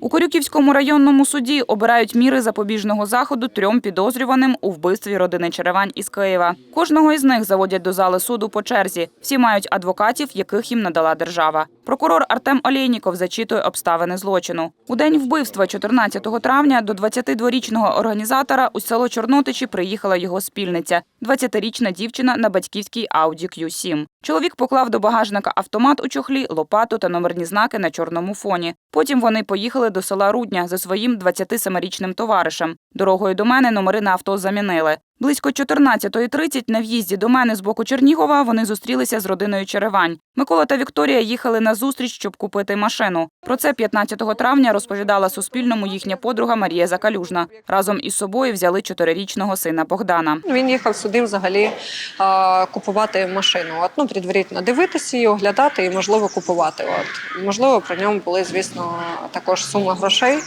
У Корюківському районному суді обирають міри запобіжного заходу трьом підозрюваним у вбивстві родини Черевань із Києва. Кожного із них заводять до зали суду по черзі. Всі мають адвокатів, яких їм надала держава. Прокурор Артем Олєйніков зачитує обставини злочину. У день вбивства, 14 травня, до 22-річного організатора у село Чорнотичі приїхала його спільниця – 20-річна дівчина на батьківській Audi Q7. Чоловік поклав до багажника автомат у чохлі, лопату та номерні знаки на чорному фоні. Потім вони поїхали до села Рудня за своїм 27-річним товаришем. Дорогою до мене номери на авто замінили. Близько 14.30 на в'їзді до мене з боку Чернігова вони зустрілися з родиною Черевань. Микола та Вікторія їхали на зустріч, щоб купити машину. Про це 15 травня розповідала Суспільному їхня подруга Марія Закалюжна. Разом із собою взяли чотирирічного сина Богдана. Він їхав сюди взагалі а, купувати машину. От, ну, предварительно дивитися її, оглядати і, можливо, купувати. От. Можливо, при ньому були, звісно, також сума грошей,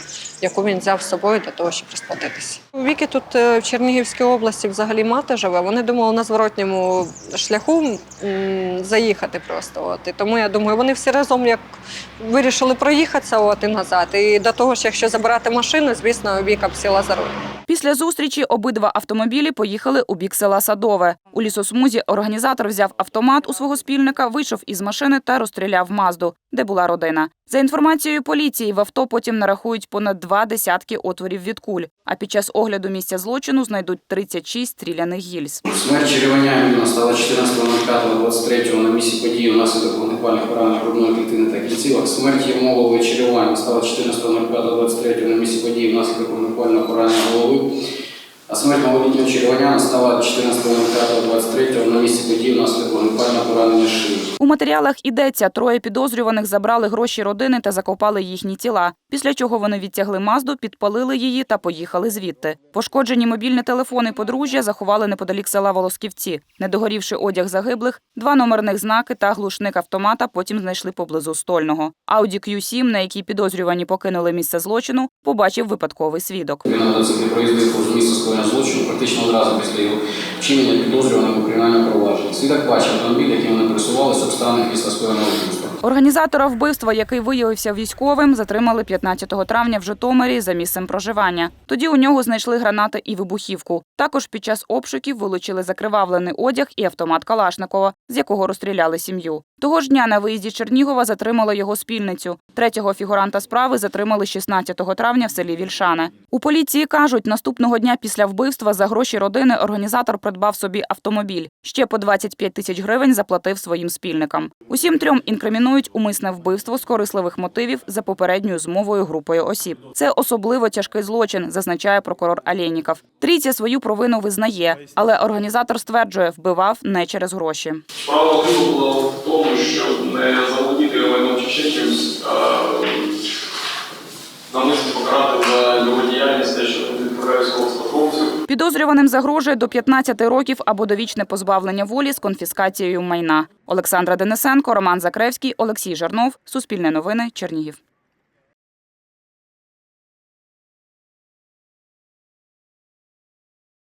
яку він взяв з собою для того, щоб розплатитися. Віки тут е, в Чернігівській області взагалі мати живе. Вони думали на зворотньому шляху заїхати просто. От. І тому я думаю, вони всі разом як вирішили проїхатися от, і назад. І до того ж, якщо забирати машину, звісно, Віка б сіла за руль. Після зустрічі обидва автомобілі поїхали у бік села Садове. У лісосмузі організатор взяв автомат у свого спільника, вийшов із машини та розстріляв Мазду, де була родина. За інформацією поліції, в авто потім нарахують понад два десятки отворів від куль. А під час огляду місця злочину знайдуть 36 стріляних гільз. Смерть Череваня Івана стала 14.05.23 на місці події внаслідок вогнепальних поранень грудної клітини та кільцівок. Смерть Єрмолової Черевані стала 14.05.23 на місці події внаслідок вогнепального поранення голови. А смерть малолітнього Череваня стала 14.05.23 на місці події внаслідок вогнепального поранення шиї. У матеріалах ідеться, троє підозрюваних забрали гроші родини та закопали їхні тіла. Після чого вони відтягли Мазду, підпалили її та поїхали звідти. Пошкоджені мобільні телефони подружжя заховали неподалік села Волосківці. Не догорівши одяг загиблих, два номерних знаки та глушник автомата потім знайшли поблизу стольного. Audi Q7, на якій підозрювані покинули місце злочину, побачив випадковий свідок. Він на мотоциклі проїздив місце скоєння злочину практично одразу після його вчинення підозрюваним у кримінальному провадженні. Свідок бачив автомобіль, яким вони пересувалися обставини після скоєного вбивства. Організатора вбивства, який виявився військовим, затримали 15 травня в Житомирі за місцем проживання. Тоді у нього знайшли гранати і вибухівку. Також під час обшуків вилучили закривавлений одяг і автомат Калашникова, з якого розстріляли сім'ю. Того ж дня на виїзді Чернігова затримали його спільницю. Третього фігуранта справи затримали 16 травня в селі Вільшане. У поліції кажуть, наступного дня після вбивства за гроші родини організатор придбав собі автомобіль. Ще по 25 тисяч гривень заплатив своїм спільникам. Усім трьом інкримінують умисне вбивство з корисливих мотивів за попередньою змовою групою осіб. це особливо тяжкий злочин, зазначає прокурор Алєніков. Трійця свою провину визнає, але організатор стверджує, вбивав не через гроші. В тому, щоб не заволодіти майном чи ще чимось, а намисно покарати за його діяльність, те, що він відправляє військовослужбовців. Підозрюваним загрожує до 15 років або довічне позбавлення волі з конфіскацією майна. Олександра Денисенко, Роман Закревський, Олексій Жарнов. Суспільне новини. Чернігів.